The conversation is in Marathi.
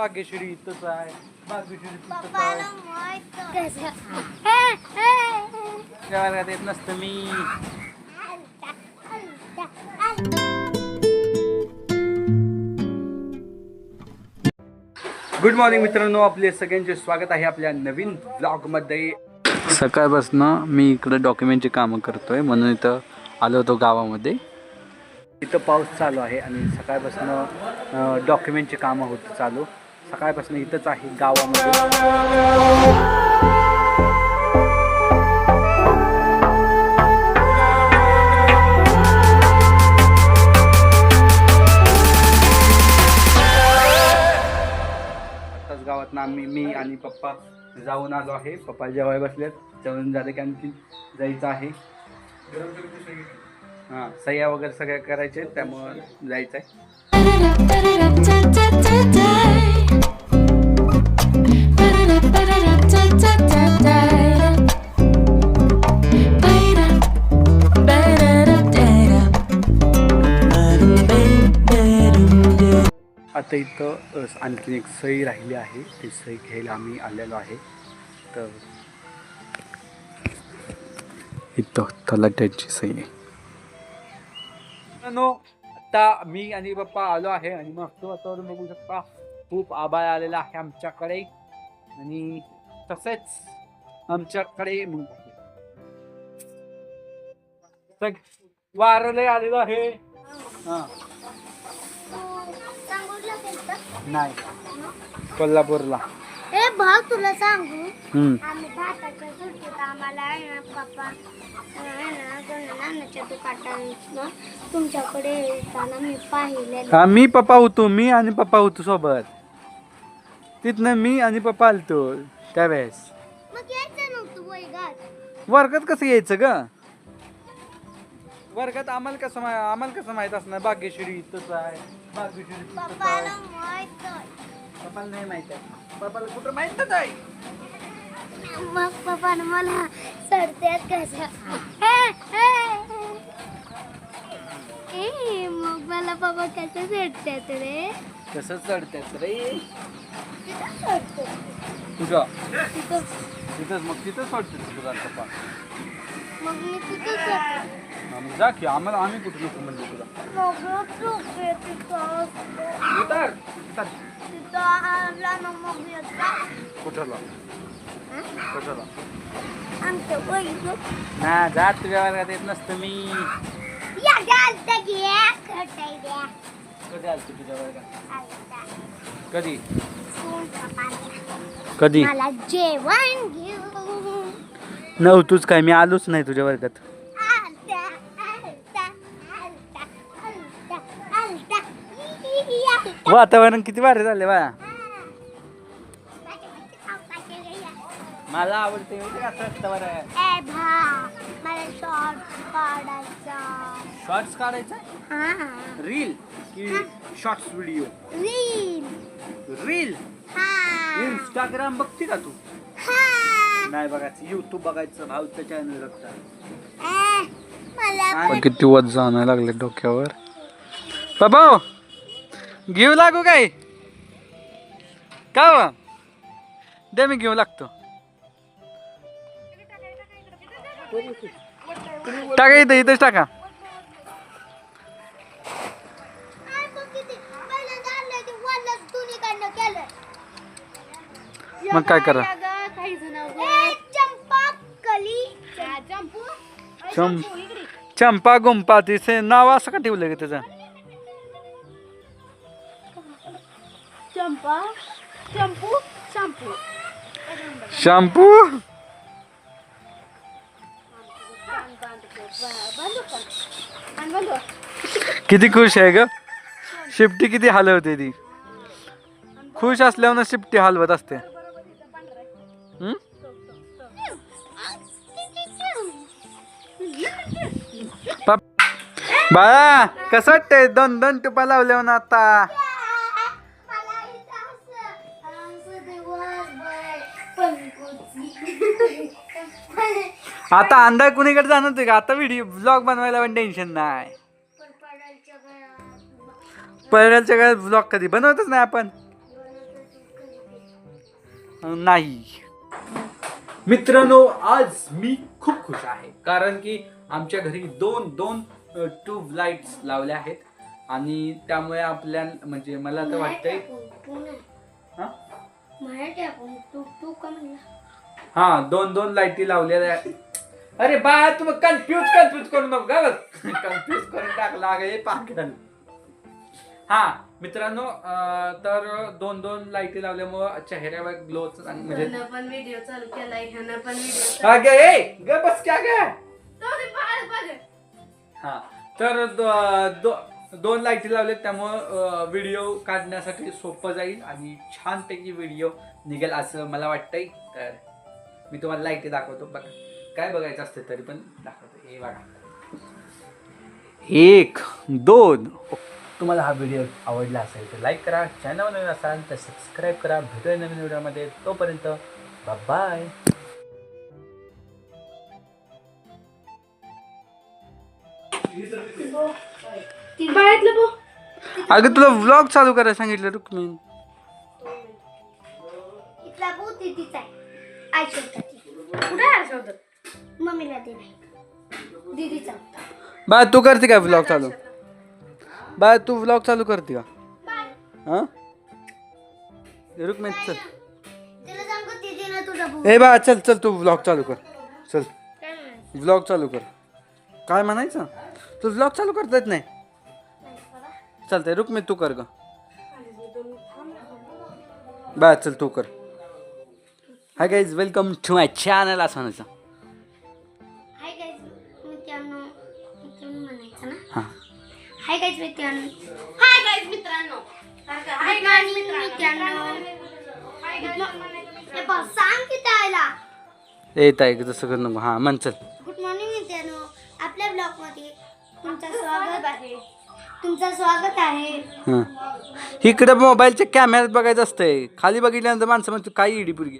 भाग्यश्री इथंच आहे. तिथंच पप्पाला आहे. माहीत कसं त्या वर्गात येत नसतं मी. गुड मॉर्निंग मित्रांनो आपले सगळ्यांचे स्वागत आहे आपल्या नवीन ब्लॉगमध्ये सकाळपासून मी इकडं डॉक्युमेंटची कामं करतोय म्हणून इथं आलो होतो गावामध्ये. इथं पाऊस चालू आहे आणि सकाळपासून डॉक्युमेंटची कामं होत चालू. सकाळपासून इथंच आहे गावामध्ये. गावात आम्ही मी आणि पप्पा जाऊन आलो आहे. पप्पा जेवाय बसलेत. जेवण झाले की आणखी जायचं आहे. हां सह्या वगैरे सगळ्या करायचे त्यामुळं जायचं आहे आता इथं आणखीन एक सही राहिली आहे. ती सही घ्यायला आम्ही आलेलो आहे. तर इथं तलाट्याची सही आहे. नो आता मी आणि पप्पा आलो आहे आणि मस्त वातावरण बघू शकता. खूप आभाळ आलेला आहे आमच्याकडे. आणि तसेच आमच्याकडे वारले आलेलं आहे. हा. नाही. कोल्हापूरला. ए भाऊ तुला सांगू? हम्म. आम्ही भाताच्या सुट्टीत आम्हाला आहे ना पप्पा आहे ना दोन नानाच्या दुकानात तुमच्याकडे येताना मी हा पप्पा होतो मी आणि पप्पा होतो सोबत. तिथनं मी आणि पप्पा आलतो त्यावेळेस. मग यायचं नव्हतं वैगात वर्गात कसं यायचं ग? वर्गात आम्हाला कसं मा- आम्हाला कसं माहीत असणार? भाग्यश्री इथंच आहे. भाग्यश्री तिथंच आहे. पप्पाला नाही माहीत आहे. पप्पाला कुठं माहितच आहे? मग पप्पानं मला सरत्यात कसं? ए मग मला पप्पा कसं सरत्यात रे? कसं चढतात रे? तिथं तुझं तिथं. तिथंच मग तिथंच चढतात तुझा पप्पा. मग मी तिथं हा, मग जा की आम्हाला आम्ही कुठं नको म्हणजे तुला? मग चुके तिथं. उतर उतर. तिथं आला ना मग वैगं जात तुझ्या वर्गात येत नसतं मी? या घालतं घ्या खटाई द्या कधी आलतो तुझ्या वर्गात आलता. कधी? कोण पप्पाला? कधी? मला जेवण घेऊ नव्हतूच काय मी आलोच नाही तुझ्या वर्गात वातावरण किती भारी झाले बा माझ्या माहिती पावसाचे गैया. मला आवडते शॉर्ट्स काढायचा? हा. रील की शॉर्ट्स व्हिडिओ रील रील हा. इंस्टाग्राम बघते का तू? हा. नाही बघायचं. युट्यूब बघायचं. भाऊचं चॅनल बघता. किती वज जाणायला लागले डोक्यावर. बाबा! घेऊ लागू काय? का हो? दे मी घेऊ लागतो. टाका इथं इथंच टाका. मग काय करा? चंपा चंपा गुंपा तिचे नाव असं का ठेवलं का त्याचं? चंपा चंपू शॅम्पू शॅम्पू किती खुश आहे ग? शिफ्टी किती हलवते ती? खुश असल्यावर शिफ्टी हलवत असते. बाळा कसं वाटतंय? दोन दोन टुपा लावल्या ना आता? आता अंदाज कुणीकडे जाणार होते का? आता व्हिडिओ ब्लॉग बनवायला पण टेन्शन नाही. पहिल्याच्या काळात ब्लॉग कधी? बनवतच नाही आपण. नाही. मित्रांनो आज मी खूप खुश आहे. कारण की आमच्या घरी दोन दोन ट्यूब लाईट्स लावल्या आहेत. आणि त्यामुळे आपल्या म्हणजे मला तर वाटतंय हा? तू तू दोन दोन लाईटी लावलेल्या. अरे बा तुम्ही कन्फ्यूज कन्फ्यूज करू नको का कन्फ्यूज करून टाकला हे पागल हा मित्रांनो अं, तर दोन दोन लाईटी लावल्यामुळं चेहऱ्यावर ग्लो म्हणजे ह्यानं पण व्हिडिओ चालू केलाय ह्यानं पण व्हिडिओ अगे ए ग बस क्या ग हा तर दो- दो- दोन लाईटी लावलेत त्यामुळं व्हिडिओ काढण्यासाठी सोपं जाईल आणि छानपैकी व्हिडिओ निघेल असं मला वाटतंय तर मी तुम्हाला लाईटी दाखवतो. बघा. काय बघायचं असतं तरी पण दाखवतो. हे बघा. एक दोन. तुम्हाला हा व्हिडिओ आवडला असेल तर लाईक करा. चॅनल नवीन असाल तर सबस्क्राईब करा. भेटूया नवीन व्हिडिओमध्ये तोपर्यंत बाय अगं तुला व्लॉग चालू करायला सांगितलं रुक्मिण. कुठे मम्मीला दे नाही दीदीचा. होता बा तू करते का व्लॉग चालू? बा तू व्लॉग चालू करते का? हा? चल. दीदीला तुझा भाऊ. ए बा चल चल तू व्लॉग चालू कर. चल. काय? व्लॉग चालू कर. काय म्हणायचं? तू व्लॉग चालू करता येत नाही? चालतंय रुक्मिण तू कर ग. बा चल तू कर. Hi guys welcome to my channel असं म्हणायचं हाय गाईज मित्रांनो मित्रांनो म्हणायचं ना? हां. हाय गाईज मित्रांनो. हाय गाईज मित्रांनो. हाय गाईज मित्रांनो. मित्रांनो. हे बघ सांग की त्याला. येत आहे तसं कर नको. हां म्हण चल. गुड मॉर्निंग मित्रांनो आपल्या ब्लॉगमध्ये तुमचं स्वागत आहे. तुमचं स्वागत आहे. हां. इकडे मोबाईलच्या कॅमेऱ्यात बघायचं असतंय. खाली बघितल्यानंतर माणसं म्हणतो काय इडी पुरगी.